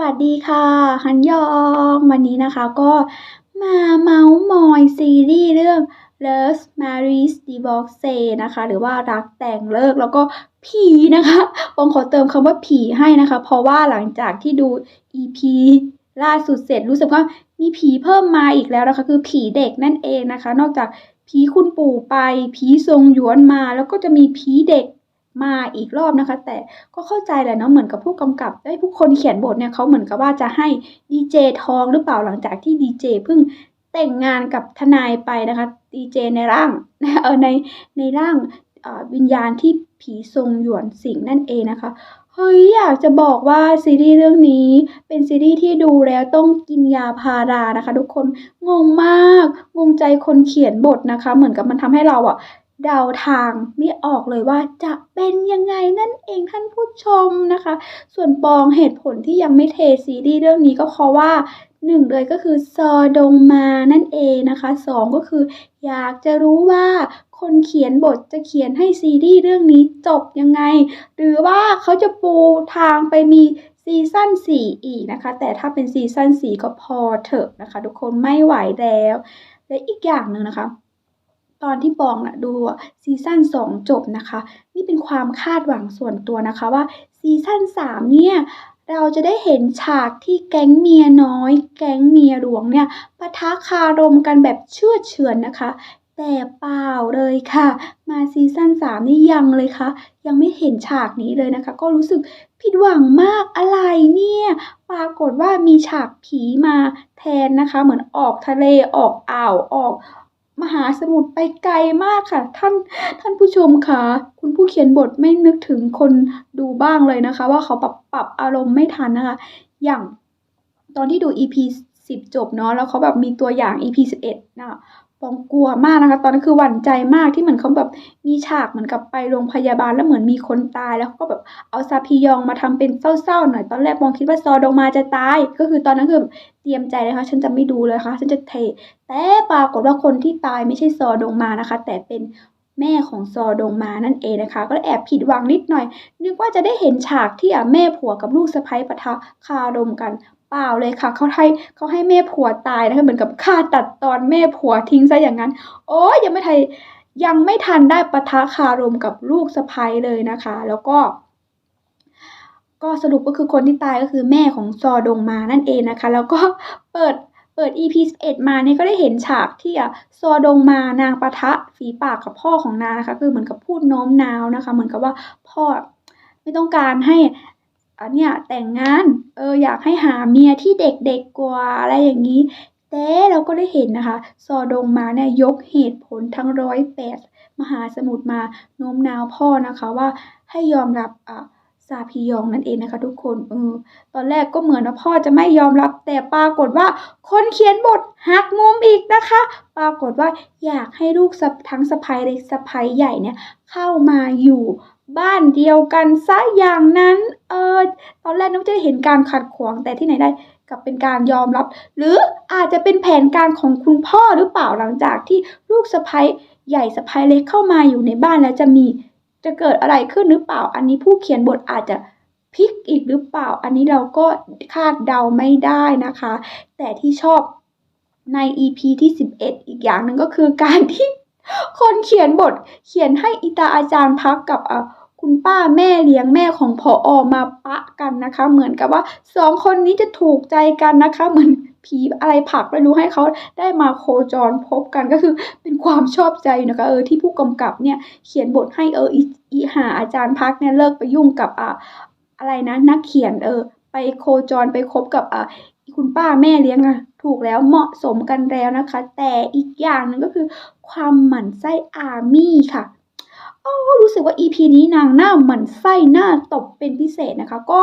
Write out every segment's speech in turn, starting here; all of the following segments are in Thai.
วัสดีค่ะฮันยองวันนี้นะคะก็มาเมาส์มอยซีรีส์เรื่อง Love Marriage Divorce นะคะ หรือว่ารักแต่งเลิกแล้วก็ผีนะคะปองขอเติมคำว่าผีให้นะคะ เพราะว่าหลังจากที่ดู EP ล่าสุดเสร็จรู้สึกว่ามีผีเพิ่มมาอีกแล้วนะคะ คือผีเด็กนั่นเองนะคะ นอกจากผีคุณปู่ไปผีทรงหยวนมาแล้วก็จะมีผีเด็ก มาอีกรอบนะคะ แต่ก็เข้าใจแหละเนาะเหมือนกับผู้กำกับได้ผู้คนเขียนบทเนี่ยเขาเหมือนกับว่าจะให้ดีเจทองหรือเปล่าหลังจากที่ดีเจเพิ่งแต่งงานกับทนายไปนะคะดีเจในร่างเออในในร่างวิญญาณที่ผีทรงหยวนสิงนั่นเองนะคะเฮ้ยอยากจะบอกว่าซีรีส์เรื่องนี้เป็นซีรีส์ที่ดูแล้วต้องกินยาพารานะคะ ทุกคนงงมากงงใจคนเขียนบทนะคะ เหมือนกับมันทำให้เราอะ เดาทางไม่ออกเลยว่าจะเป็นยังไงนั่นเองท่านผู้ชมนะคะ ส่วนปองเหตุผลที่ยังไม่เทซีรีส์เรื่องนี้ก็เพราะว่าหนึ่งเลยก็คือซอดงมานั่นเองนะคะสองก็คือ อยากจะรู้ว่าคนเขียนบทจะเขียนให้ซีรีส์เรื่องนี้จบยังไง หรือว่าเขาจะปูทางไปมีซีซั่น4 อีกนะคะ แต่ถ้าเป็นซีซั่น4 ก็พอเถอะนะคะ ทุกคนไม่ไหวแล้ว และอีกอย่างหนึ่งนะคะ ตอนที่ปองนะดูซีซั่น2 จบนะคะ นี่เป็นความคาดหวังส่วนตัวนะคะว่าซีซั่น3 เนี่ยเราจะได้เห็นฉากที่แก๊งเมียน้อย แก๊งเมียหลวงเนี่ยปะทะคารมกันแบบเชื่อเฉือนนะคะ แต่เปล่าเลยค่ะ มาซีซั่น3นี่ยังเลยค่ะ ยังไม่เห็นฉากนี้เลยนะคะ ก็รู้สึกผิดหวังมากอะไรเนี่ยปรากฏว่ามีฉากผีมาแทนนะคะ เหมือนออกทะเลออกอ่าวออก มหาสมุทรไปไกลมากค่ะ ท่านท่านผู้ชมคะคุณผู้เขียนบทไม่นึกถึงคนดูบ้างเลยนะคะ ว่าเขาปรับปรับอารมณ์ไม่ทันนะคะ อย่างตอนที่ดู EP 10 จบเนาะแล้วเขาแบบมีตัวอย่าง EP 11นะคะ ปองกลัวมากนะคะ ตอนนั้นคือหวั่นใจมากที่เหมือนเขาแบบมีฉากเหมือนกับไปโรงพยาบาลแล้วเหมือนมีคนตาย แล้วเขาก็แบบเอาซาพียองมาทำเป็นเศร้าๆหน่อยตอนแรกปองคิดว่าซอดงมาจะตาย ก็คือตอนนั้นคือเตรียมใจเลยค่ะฉันจะไม่ดูเลยค่ะ ฉันจะเท แต่ปรากฏว่าคนที่ตายไม่ใช่ซอดงมานะคะ แต่เป็นแม่ของซอดงมานั่นเองนะคะ ก็แอบผิดหวังนิดหน่อย นึกว่าจะได้เห็นฉากที่อะแม่ผัวกับลูกสะใภ้ปะทะคารมกัน ปล่าเลยค่ะเขาให้เขาให้แม่ผัวตายนะคะเหมือนกับฆ่าตัดตอนแม่ผัวทิ้งซะอย่างนั้น โอ้ยยังไม่ทันยังไม่ทันได้ปะทะคารมกับลูกสะใภ้เลยนะคะ แล้วก็ ก็สรุปก็คือคนที่ตายก็คือแม่ของซอดงมานั่นเองนะคะ แล้วก็เปิดเปิด EP 11 มาเนี่ยก็ได้เห็นฉากที่อะซอดงมานางปะทะฝีปากกับพ่อของนางนะคะ คือเหมือนกับพูดโน้มน้าวนะคะ เหมือนกับว่าพ่อไม่ต้องการให้อัน เนี้ยแต่งงานเอออยากให้หาเมียที่เด็กๆกว่าอะไรอย่างนี้ แต่เราก็ได้เห็นนะคะ ซอดงมาเนี่ยยกเหตุผลทั้งร้อยแปดมหาสมุทรมาโน้มน้าวพ่อนะคะว่าให้ยอมรับอะซาพียองนั่นเองนะคะทุกคนเออตอนแรกก็เหมือนว่าพ่อจะไม่ยอมรับแต่ปรากฏว่า คนเขียนบทหักมุมอีกนะคะ ปรากฏว่าอยากให้ลูกทั้งสะใภ้เล็กสะใภ้ใหญ่เนี่ยเข้ามาอยู่ บ้านเดียวกันซะอย่างนั้น เออ ตอนแรกนึกว่าจะเห็นการขัดขวางแต่ที่ไหนได้กลับเป็นการยอมรับ หรืออาจจะเป็นแผนการของคุณพ่อหรือเปล่าหลังจากที่ลูกสะใภ้ใหญ่สะใภ้เล็กเข้ามาอยู่ในบ้านแล้วจะมีจะเกิดอะไรขึ้นหรือเปล่า อันนี้ผู้เขียนบทอาจจะพลิกอีกหรือเปล่า อันนี้เราก็คาดเดาไม่ได้นะคะ แต่ที่ชอบใน EP ที่ 11 อีกอย่างหนึ่งก็คือการที่ คนเขียนบทเขียนให้อิตาอาจารย์พักกับอะคุณป้าแม่เลี้ยงแม่ของผออมาปะกันนะคะ เหมือนกับว่าสองคนนี้จะถูกใจกันนะคะ เหมือนผีอะไรผักไม่รู้ให้เขาได้มาโคจรพบกันก็คือเป็นความชอบใจนะคะเออที่ผู้กำกับเนี่ยเขียนบทให้เอออีอีหาอาจารย์พักเนี่ยเลิกไปยุ่งกับอะอะไรนะนักเขียนเออไปโคจรไปคบกับอะคุณป้าแม่เลี้ยงอะ ถูกแล้วเหมาะสมกันแล้วนะคะ แต่อีกอย่างหนึ่งก็คือความหมั่นไส้อาร์มี่ค่ะโอ้รู้สึกว่า EP นี้นางหน้าหมั่นไส้หน้าตบเป็นพิเศษนะคะ ก็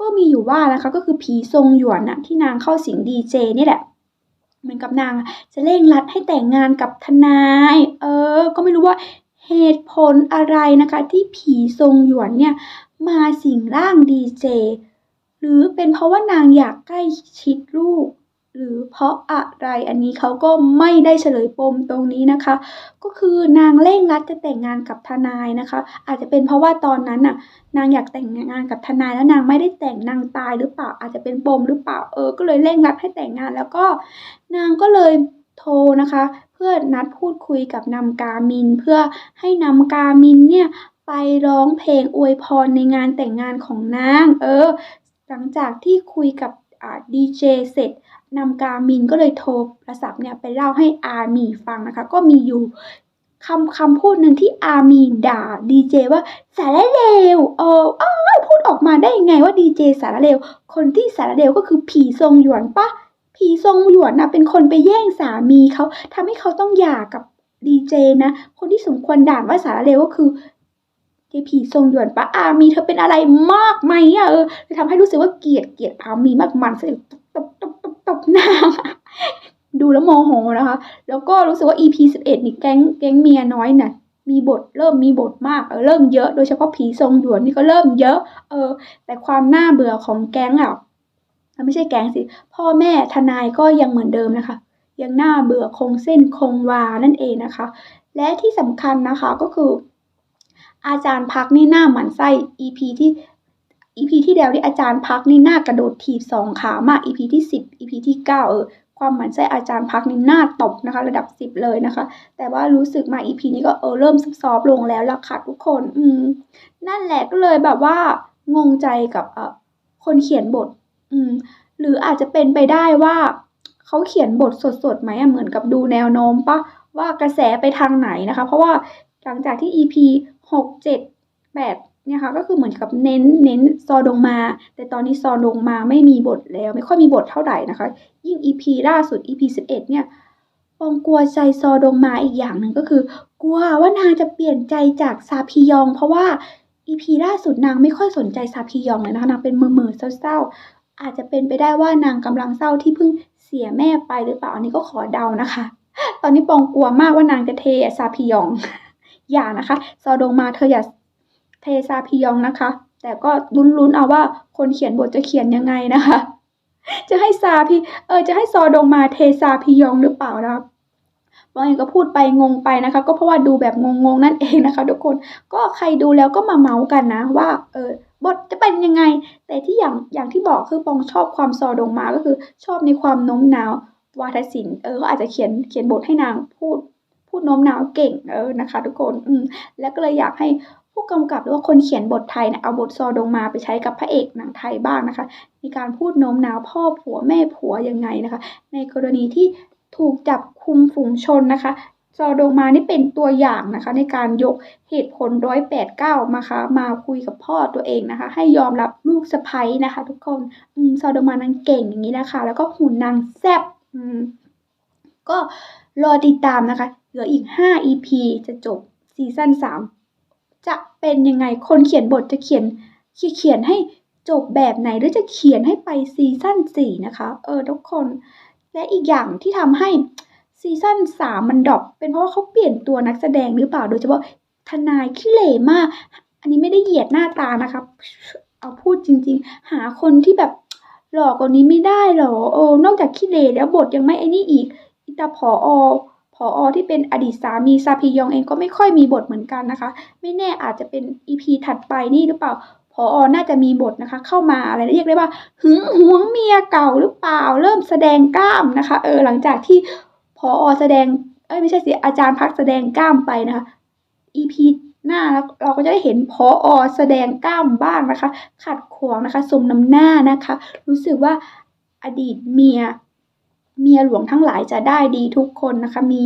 ก็มีอยู่ว่านะคะก็คือผีทรงหยวนน่ะที่นางเข้าสิงดีเจนี่แหละเหมือนกับนางจะเร่งรัดให้แต่งงานกับทนาย เออ ก็ไม่รู้ว่าเหตุผลอะไรนะคะ ที่ผีทรงหยวนเนี่ย มาสิงร่างดีเจ หรือเป็นเพราะว่านางอยากใกล้ชิดลูก หรือเพราะอะไรอันนี้เขาก็ไม่ได้เฉลยปมตรงนี้นะคะ ก็คือนางเร่งรัดจะแต่งงานกับทนายนะคะ อาจจะเป็นเพราะว่าตอนนั้นน่ะนางอยากแต่งงานกับทนายแล้วนางไม่ได้แต่งนางตายหรือเปล่า อาจจะเป็นปมหรือเปล่าเออ ก็เลยเร่งรัดให้แต่งงานแล้วก็ นางก็เลยโทรนะคะ เพื่อนัดพูดคุยกับนำกามิน เพื่อให้นำกามินเนี่ยไปร้องเพลงอวยพรในงานแต่งงานของนาง เออ หลังจากที่คุยกับดีเจเสร็จ นำกามินก็เลยโทรโทรศัพท์เนี่ยไปเล่าให้อามีฟังนะคะ ก็มีอยู่คำคำพูดหนึ่งที่อามีด่าดีเจว่าสารเลวเอออ้พูดออกมาได้ยังไงว่าดีเจสารเลว คนที่สารเลวก็คือผีทรงหยวนปะผีทรงหยวนนะเป็นคนไปแย่งสามีเขาทำให้เขาต้องหย่ากับดีเจนะ คนที่สมควรด่าว่าสารเลวก็คือเจผีทรงหยวนปะอามีเธอเป็นอะไรมากไหมอะเออทำให้รู้สึกว่าเกลียดเกลียดอามีมากมันเลยตบตบ ตบหน้า ดูแล้วโมโหนะคะ แล้วก็รู้สึกว่า EP 11 นี่แก๊งแก๊งเมียน้อยน่ะมีบทเริ่มมีบทมากเออเริ่มเยอะโดยเฉพาะผีทรงหยวนนี่ก็เริ่มเยอะ เออ แต่ความน่าเบื่อของแก๊งอะไม่ใช่แก๊งสิพ่อแม่ทนายก็ยังเหมือนเดิมนะคะ ยังน่าเบื่อคงเส้นคงวานั่นเองนะคะ และที่สำคัญนะคะก็คือ อาจารย์พักนี่หน้าหมันไส้ EP ที่ EP ที่แล้วที่อาจารย์พักนี่หน้ากระโดดถีบสองขามาก EP ที่สิบ EP ที่เก้าเออความหมันไส้อาจารย์พักนี่หน้าตบนะคะ ระดับสิบเลยนะคะ แต่ว่ารู้สึกมา EP นี้ก็เออเริ่มซอฟต์ลงแล้วล่ะค่ะทุกคน อืม นั่นแหละก็เลยแบบว่างงใจกับเออคนเขียนบท อืม หรืออาจจะเป็นไปได้ว่าเขาเขียนบทสดๆไหมอะเหมือนกับดูแนวโน้มปะว่ากระแสไปทางไหนนะคะ เพราะว่าหลังจากที่ EP หกเจ็ดแปด เนี่ยค่ะก็คือเหมือนกับเน้นเน้นซอดงมา แต่ตอนนี้ซอดงมาไม่มีบทแล้ว ไม่ค่อยมีบทเท่าไหร่นะคะ ยิ่ง EP ล่าสุด EP สิบเอ็ดเนี่ยปองกลัวใจซอดงมาอีกอย่างหนึ่งก็คือ กลัวว่านางจะเปลี่ยนใจจากซาพียอง เพราะว่า EP ล่าสุดนางไม่ค่อยสนใจซาพียองเลยนะคะนางเป็นเมือเศร้าๆอาจจะเป็นไปได้ว่านางกำลังเศร้าที่เพิ่งเสียแม่ไปหรือเปล่าอันนี้ก็ขอเดานะคะ ตอนนี้ปองกลัวมากว่านางจะเทซาพียอง อย่านะคะ ซอดงมาเธออย่า เทซาพยองนะคะ แต่ก็ลุ้นๆเอาว่าคนเขียนบทจะเขียนยังไงนะคะ จะให้ซาพีเออจะให้ซอดงมาเทซาพยองหรือเปล่านะคะบางอย่างก็พูดไปงงไปนะคะ ก็เพราะว่าดูแบบงงๆนั่นเองนะคะ ทุกคนก็ใครดูแล้วก็มาเมาส์กันนะว่าเออบทจะเป็นยังไง แต่ที่อย่างอย่างที่บอกคือปองชอบความซอดงมาก็คือชอบในความโน้มน้าววาทศิลป์เออเขาอาจจะเขียนเขียนบทให้นางพูดพูดโน้มน้าวเก่งเออนะคะ ทุกคนอืมแล้วก็เลยอยากให้ ผู้กำกับหรือว่าคนเขียนบทไทยเนี่ยเอาบทซอดงมาไปใช้กับพระเอกหนังไทยบ้างนะคะในการพูดโน้มน้าวพ่อผัวแม่ผัวยังไงนะคะ ในกรณีที่ถูกจับคุมฝูงชนนะคะซอดงมานี่เป็นตัวอย่างนะคะ ในการยกเหตุผลร้อยแปดเก้ามาคะมาคุยกับพ่อตัวเองนะคะ ให้ยอมรับลูกสะใภ้นะคะ ทุกคนอืมซอดงมานางเก่งอย่างนี้นะคะ แล้วก็หุ่นนางแซ่บอืมก็รอติดตามนะคะ เหลืออีก 5 EP จะจบซีซั่น3 จะเป็นยังไงคนเขียนบทจะเขียนเขียนให้จบแบบไหนหรือจะเขียนให้ไปซีซั่น4นะคะเออทุกคน และอีกอย่างที่ทำให้ซีซั่น3มันดรอปเป็นเพราะว่าเขาเปลี่ยนตัวนักแสดงหรือเปล่าโดยเฉพาะทนายขี้เหร่มาก อันนี้ไม่ได้เหยียดหน้าตานะคะเอาพูดจริง ๆ หาคนที่แบบหลอกว่านี้ไม่ได้หรอเออนอกจากขี้เหร่แล้วบทยังไม่ไอ้นี่อีกอิตาผออ ออที่เป็นอดีตสามีซาพียองเองก็ไม่ค่อยมีบทเหมือนกันนะคะ ไม่แน่อาจจะเป็นอีพีถัดไปนี่หรือเปล่าพออน่าจะมีบทนะคะ เข้ามาอะไรเรียกได้ว่าหึงหวงเมียเก่าหรือเปล่า เริ่มแสดงกล้ามนะคะ เออหลังจากที่พออแสดงเอ้ยไม่ใช่สิอาจารย์พักแสดงกล้ามไปนะคะ EP หน้าแล้วเราก็จะได้เห็นพออแสดงกล้ามบ้างนะคะ ขัดขวางนะคะสมน้ำหน้านะคะ รู้สึกว่าอดีตเมีย เมียหลวงทั้งหลายจะได้ดีทุกคนนะคะ มี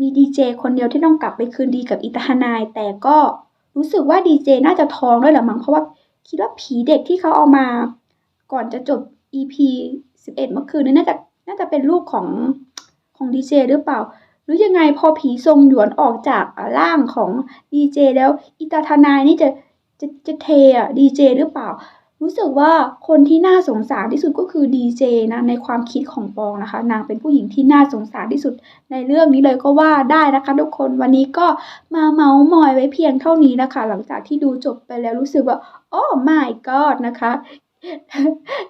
มีดีเจคนเดียวที่ต้องกลับไปคืนดีกับอิตาฮานาย แต่ก็รู้สึกว่าดีเจน่าจะท้องด้วยแหละมั้งเพราะว่าคิดว่าผีเด็กที่เขาเอามา ก่อนจะจบ EP 11 เมื่อคืนนี้น่าจะน่าจะเป็นลูกของของดีเจหรือเปล่า หรือยังไงพอผีทรงหยวนออกจากร่างของดีเจแล้วอิตาทานายนี่จะจะจะเทอะดีเจหรือเปล่า รู้สึกว่าคนที่น่าสงสารที่สุดก็คือดีเจนะในความคิดของปองนะคะ นางเป็นผู้หญิงที่น่าสงสารที่สุดในเรื่องนี้เลยก็ว่าได้นะคะทุกคนวันนี้ก็มาเมาส์มอยไว้เพียงเท่านี้นะคะ หลังจากที่ดูจบไปแล้วรู้สึกว่าโอ้ my god นะคะ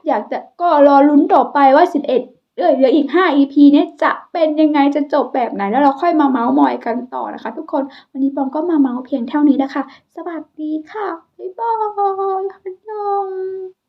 อยากจะก็รอลุ้นต่อไปว่า 11 เอ้ยเหลืออีก 5 EP เนี่ยจะเป็นยังไงจะจบแบบไหน แล้วเราค่อยมาเมาส์มอยกันต่อนะคะ ทุกคนวันนี้ปองก็มาเมาส์เพียงเท่านี้นะคะ สวัสดีค่ะ บ๊ายบายฮันยอง